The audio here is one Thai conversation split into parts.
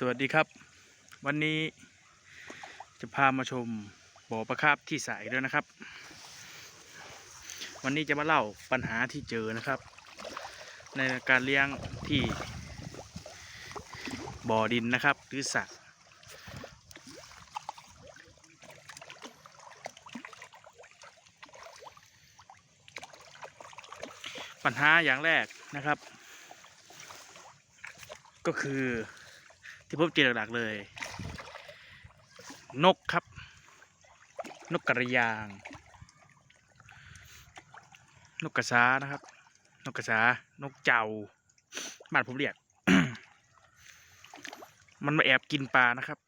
สวัสดีครับ วันนี้จะพามาชมบ่อปลาคาร์ฟที่สายด้วยนะครับ วันนี้จะมาเล่าปัญหาที่เจอนะครับ ในการเลี้ยงที่บ่อดินนะครับหรือสระปัญหาอย่างแรกนะครับ ก็คือ ที่พบเจอหลักๆเลย นกครับ นกกระยาง นกกระสานะครับ นกกระสานกเจ้าบ้านผมเรียก มันมาแอบกินปลานะครับ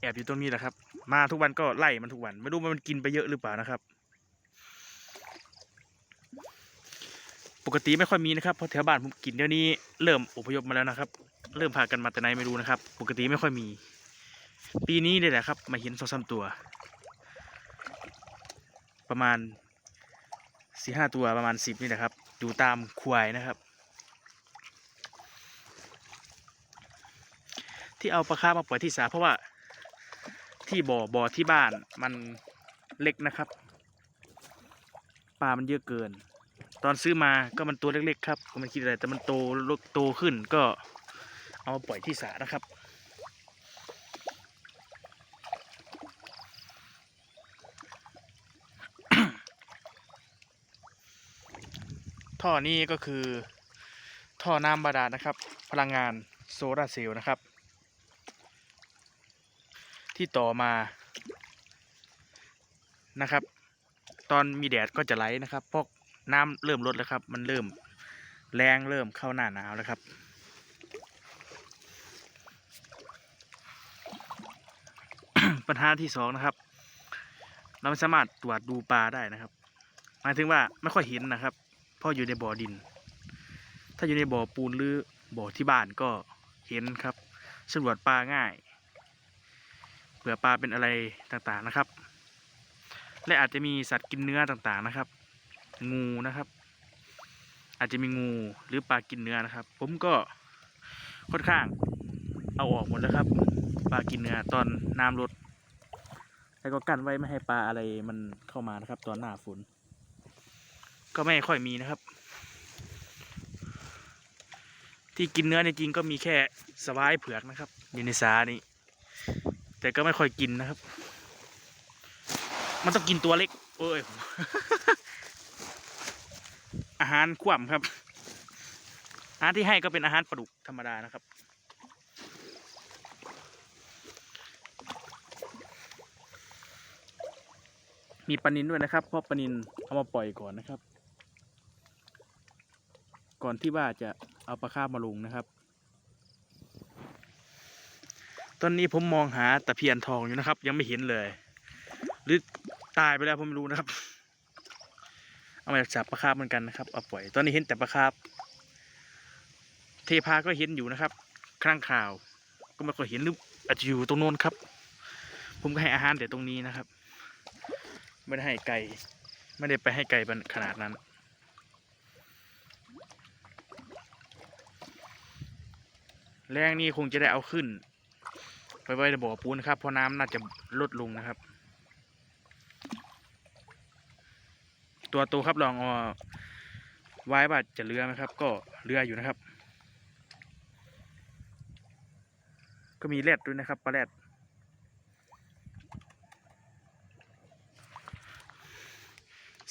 แอบอยู่ตรงนี้แหละครับ มาทุกวันก็ไล่มันทุกวัน ไม่รู้ว่ามันกินไปเยอะหรือเปล่านะครับ ปกติไม่ค่อยมีนะครับเพราะแถวบ้านผมกินเดี๋ยวนี้เริ่มอพยพมาแล้วนะครับ เริ่มพากันมาแต่ไหนไม่รู้นะครับ ปกติไม่ค่อยมี ปีนี้เนี่ยแหละครับ มาเห็นสองสามตัว ประมาณสี่ห้าตัวประมาณสิบนี่แหละครับ อยู่ตามควายนะครับ ที่เอาปลาคาร์มาปล่อยที่สาเพราะว่าที่บ่อบ่อที่บ้านมันเล็กนะครับปลามันเยอะเกิน ตอนซื้อมาก็มันตัวเล็กๆครับก็ไมันคิดอะไรแต่มันโตโตขึ้นก็เอามาปล่อยที่สระนะครับ ท่อนี้ก็คือท่อน้ำบาดาลนะครับ พลังงานโซลาร์เซลล์นะครับ ที่ต่อมานะครับ ตอนมีแดดก็จะไหลนะครับเพราะ น้ำเริ่มลดแล้วครับ มันเริ่มแรงเริ่มเข้าหน้าหนาวแล้วครับ ปัญหาที่สองนะครับ เราไม่สามารถตรวจดูปลาได้นะครับ หมายถึงว่าไม่ค่อยเห็นนะครับเพราะอยู่ในบ่อดิน ถ้าอยู่ในบ่อปูนหรือบ่อที่บ้านก็เห็นครับสำรวจปลาง่ายเผื่อปลาเป็นอะไรต่างๆนะครับ และอาจจะมีสัตว์กินเนื้อต่างๆนะครับ งูนะครับ อาจจะมีงูหรือปลากินเนื้อนะครับ ผมก็ค่อนข้างเอาออกหมดแล้วครับ ปลากินเนื้อตอนน้ำลดแล้วก็กั้นไว้ไม่ให้ปลาอะไรมันเข้ามานะครับ ตอนหน้าฝนก็ไม่ค่อยมีนะครับ ที่กินเนื้อในจริงก็มีแค่สวายเผือกนะครับอยู่ในสานี้แต่ก็ไม่ค่อยกินนะครับ มันต้องกินตัวเล็กเอ้ย อาหารขว่ำครับ อาหารที่ให้ก็เป็นอาหารปลาดุกธรรมดานะครับ มีปลานินด้วยนะครับเพราะปลานินเอามาปล่อยก่อนนะครับ ก่อนที่ว่าจะเอาปลาคามาลงนะครับ ตอนนี้ผมมองหาตะเพียนทองอยู่นะครับ ยังไม่เห็นเลย หรือตายไปแล้วผมไม่รู้นะครับ เอามาจากจับปลาคาบเหมือนกันนะครับเอาปล่อยตอนนี้เห็นแต่ปลาคาบเทพาก็เห็นอยู่นะครับครั้งข่าว ก็ไม่ค่อยเห็นหรืออาจจะอยู่ตรงโน้นครับ ผมก็ให้อาหารแต่ตรงนี้นะครับ ไม่ได้ให้ไก่ไม่ได้ไปให้ไก่ขนาดนั้นแรงนี้คงจะได้เอาขึ้น ไปไว้ในบ่อปูนะครับเพราะน้ำน่าจะลดลงนะครับ ตัวโตครับลองเอาไว้ว่าจะเรือไหมครับ ก็เรืออยู่นะครับ ก็มีแรดด้วยนะครับปลาแรด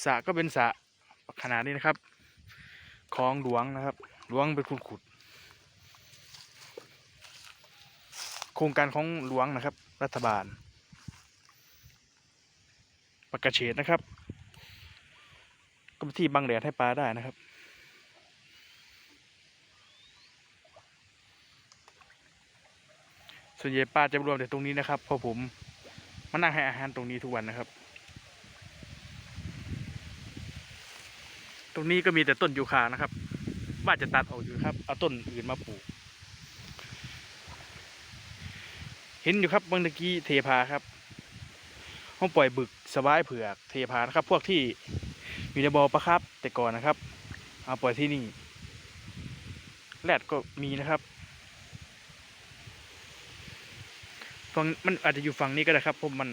สระก็เป็นสระขนาดนี้นะครับคลองหลวงนะครับ หลวงเป็นขุดขุด โครงการของหลวงนะครับ รัฐบาลประกาศเฉดนะครับ ก็เป็นที่บังแดดให้ปลาได้นะครับ ส่วนใหญ่ปลาจะรวมแต่ตรงนี้นะครับเพราะผมมานั่งให้อาหารตรงนี้ทุกวันนะครับ ตรงนี้ก็มีแต่ต้นยูคานะครับว่าจะตัดออกอยู่ครับ เอาต้นอื่นมาปลูก เห็นอยู่ครับบางตะกี้เทพาครับห้องปล่อยบึกสวายเผือกเทพานะครับ พวกที่ อยู่ในบ่อปลาครับ แต่ก่อนนะครับ เอาปล่อยที่นี่แรดก็มีนะครับฝั่งมันอาจจะอยู่ฝั่งนี้ก็ได้ครับเพราะมัน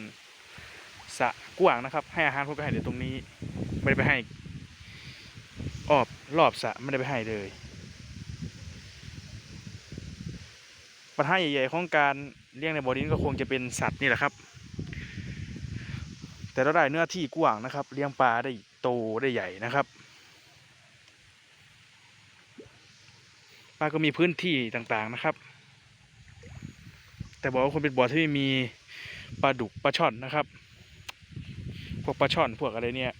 สะกว้างนะครับ ให้อาหารพวกก็ให้เดี๋ยวตรงนี้ ไม่ได้ไปให้ออบรอบสะไม่ได้ไปให้เลยปัญหาใหญ่ๆของการเลี้ยงในบ่อดินก็คงจะเป็นสัตว์นี่แหละครับ แต่เราได้เนื้อที่กว้างนะครับ เลี้ยงปลาได้ โตได้ใหญ่นะครับปลาก็มีพื้นที่ต่างๆนะครับ แต่บอกว่าคนเป็นบ่อที่ไม่มีปลาดุกปลาช่อนนะครับ พวกปลาช่อนพวกอะไรเนี่ย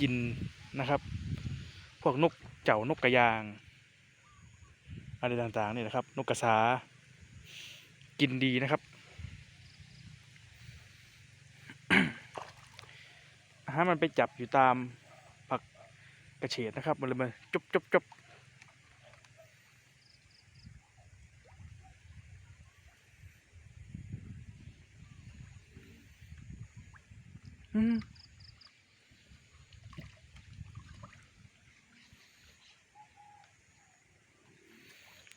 กินนะครับ พวกนกเจ้านกกระยางอะไรต่างๆนี่นะครับ นกกระสากินดีนะครับ ถ้มันไปจับอยู่ตามผักกระเฉดนะครับ มันเลยมาจบจบจบอืม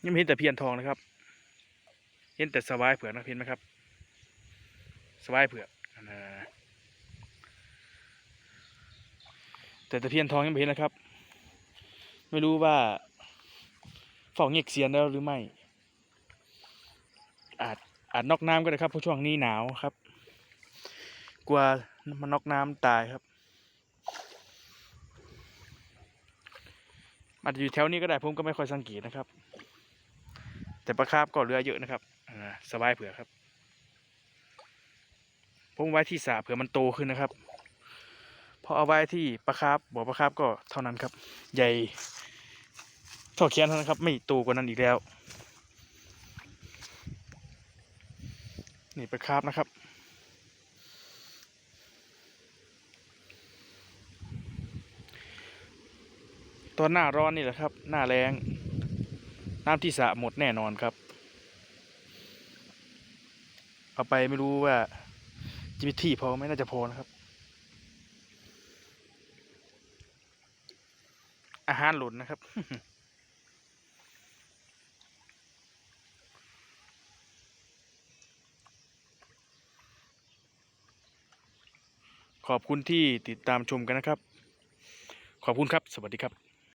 ยังไม่เห็นแต่เพียนทองนะครับ เห็นแต่สวายเผือกนะเห็นไหมครับ สวายเผือกอันนั้นนะ แต่ตะเพียนทองยังไม่เห็นนะครับ ไม่รู้ว่าฟอกเงกเสียนแล้วหรือไม่ อาจอาจนอกน้ำก็ได้ครับเพราะช่วงนี้หนาวครับ กลัวมันนอกน้ำตายครับอาจจะอยู่แถวนี้ก็ได้ผมก็ไม่ค่อยสังเกตนะครับ แต่ปลาคาร์ฟก็เหลือเยอะนะครับสบายเผื่อครับ ผมไว้ที่สระเผื่อมันโตขึ้นนะครับ อเอาไว้ที่ปลาคาร์ฟบ่อปลาคาร์ฟก็เท่านั้นครับ ใหญ่เท่าแขนเท่านั้นครับ ไม่โตกว่านั้นอีกแล้ว นี่ปลาคาร์ฟนะครับตอนหน้าร้อนนี่แหละครับ หน้าแรงน้ำที่สระหมดแน่นอนครับ เอาไปไม่รู้ว่าจะมีที่พอไหมน่าจะพอนะครับ อาหารหล่นนะครับ ขอบคุณที่ติดตามชมกันนะครับ ขอบคุณครับ สวัสดีครับ